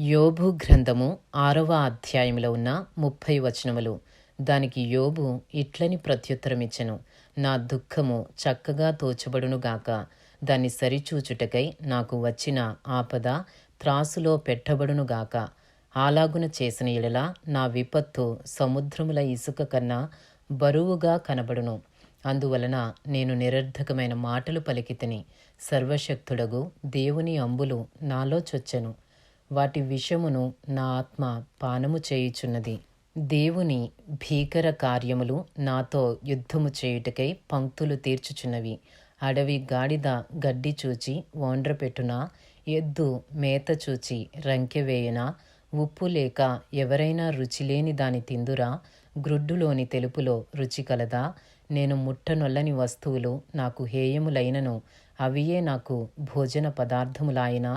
యోబు గ్రంథము ఆరవ అధ్యాయంలో ఉన్న ముప్పై వచనములు. దానికి యోబు ఇట్లని ప్రత్యుత్తరమిచ్చెను నా దుఃఖము చక్కగా తోచబడునుగాక దాన్ని సరిచూచుటకై నాకు వచ్చిన ఆపద త్రాసులో పెట్టబడునుగాక ఆలాగున చేసిన ఎడల నా విపత్తు సముద్రముల ఇసుక కన్నా బరువుగా కనబడును. అందువలన నేను నిరర్ధకమైన మాటలు పలికితిని. సర్వశక్తుడగు దేవుని అంబులు నాలో చొచ్చెను. వాటి విషమును నా ఆత్మ పానము చేయుచున్నది. దేవుని భీకర కార్యములు నాతో యుద్ధము చేయుటకై పంక్తులు తీర్చుచున్నవి. అడవి గాడిద గడ్డి చూచి ఓండ్రపెట్టునా ఎద్దు మేత చూచి రంకెవేయనా ఉప్పు లేక ఎవరైనా రుచిలేని దాని తిందురా గ్రుడ్డులోని తెలుపులో రుచి కలదా నేను ముట్టనొల్లని వస్తువులు నాకు హేయములైనను అవియే నాకు భోజన పదార్థములాయినా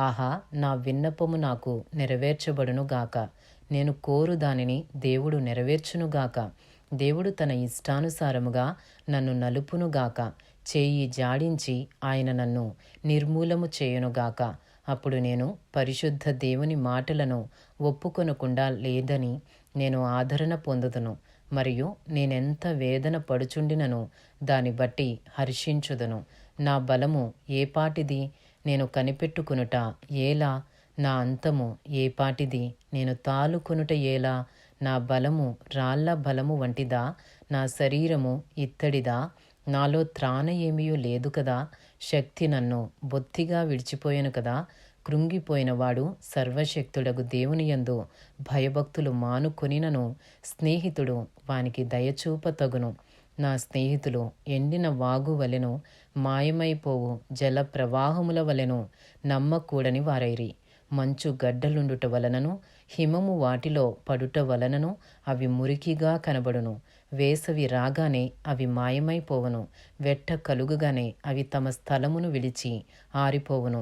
ఆహా నా విన్నపము నాకు నెరవేర్చబడునుగాక నేను కోరు దానిని దేవుడు నెరవేర్చునుగాక దేవుడు తన ఇష్టానుసారముగా నన్ను నలుపునుగాక చేయి జాడించి ఆయన నన్ను నిర్మూలము చేయునుగాక అప్పుడు నేను పరిశుద్ధ దేవుని మాటలను ఒప్పుకొనకుండా లేదని నేను ఆదరణ పొందుదును. మరియు నేనెంత వేదన పడుచుండినను దాన్ని బట్టి హర్షించుదును. నా బలము ఏపాటిది నేను కనిపెట్టుకునుట ఏలా నా అంతము ఏపాటిది నేను తాలుకొనుట ఏలా నా బలము రాళ్ళ బలము వంటిదా? నా శరీరము ఇత్తడిదా? నాలో త్రాణ ఏమీయూ లేదు కదా? శక్తి నన్ను బొత్తిగా విడిచిపోయాను కదా? కృంగిపోయినవాడు సర్వశక్తుడగు దేవుని యందు భయభక్తులు మానుకొనినను. స్నేహితుడు వానికి దయచూపతగును తగును. నా స్నేహితులు ఎండిన వాగు వలెను మాయమైపోవు జల ప్రవాహముల వలెను నమ్మకూడని వారైరి. మంచు గడ్డలుండుట వలనను హిమము వాటిలో పడుట వలనను అవి మురికిగా కనబడును. వేసవి రాగానే అవి మాయమైపోవును వెట్ట కలుగుగానే అవి తమ స్థలమును విడిచి ఆరిపోవును.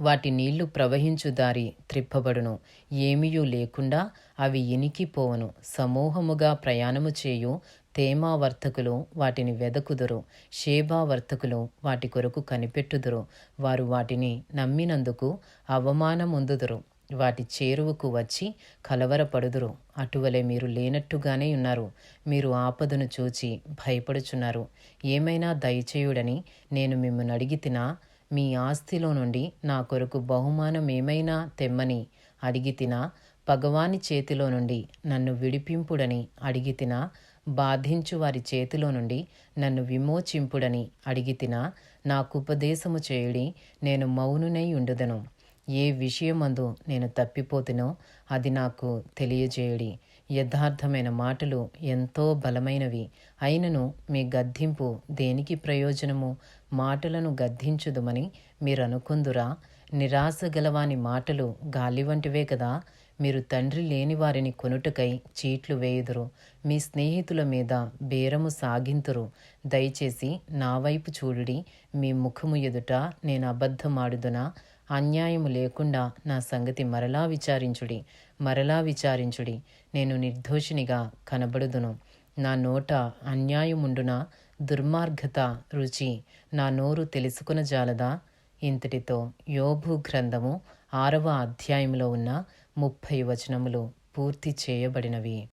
వాటి నీళ్ళు ప్రవహించు దారి త్రిప్పబడును. ఏమీయూ లేకుండా అవి ఇనికిపోవును. సమూహముగా ప్రయాణము చేయు తేమా వర్తకులు వాటిని వెదకుదురు షేబా వర్తకులు వాటి కొరకు కనిపెట్టుదురు. వారు వాటిని నమ్మినందుకు అవమానముందుదురు. వాటి చేరువకు వచ్చి కలవరపడుదురు. అటువలే మీరు లేనట్టుగానే ఉన్నారు. మీరు ఆపదను చూచి భయపడుచున్నారు. ఏమైనా దయచేయుడని నేను మిమ్మల్ని అడిగితినా మీ ఆస్తిలో నుండి నా కొరకు బహుమానం ఏమైనా తెమ్మని అడిగితినా భగవాని చేతిలో నుండి నన్ను విడిపింపుడని అడిగితినా బాధించు వారి చేతిలో నుండి నన్ను విమోచింపుడని అడిగితినా నాకుపదేశము చేయుడి నేను మౌనునై ఉండుదను. ఏ విషయమందు నేను తప్పిపోతునో అది నాకు తెలియజేయుడి. యథార్థమైన మాటలు ఎంతో బలమైనవి. అయినను మీ గద్దింపు దేనికి ప్రయోజనము? మాటలను గద్దించుదుమని మీరు అనుకుందురా నిరాశ గలవాని మాటలు గాలి వంటివే కదా? మీరు తండ్రి లేని వారిని కొనుటకై చీట్లు వేయుదురు. మీ స్నేహితుల మీద బేరము సాగింతురు. దయచేసి నా వైపు చూడుడి. మీ ముఖము ఎదుట నేను అబద్ధమాడుదునా? అన్యాయము లేకుండా నా సంగతి మరలా విచారించుడి. మరలా విచారించుడి. నేను నిర్దోషినిగా కనబడుదును. నా నోట అన్యాయముండున? దుర్మార్గత రుచి నా నోరు తెలుసుకున జాలదా ఇంతటితో యోభు గ్రంథము ఆరవ అధ్యాయంలో ఉన్న ముప్పై వచనములు పూర్తి చేయబడినవి.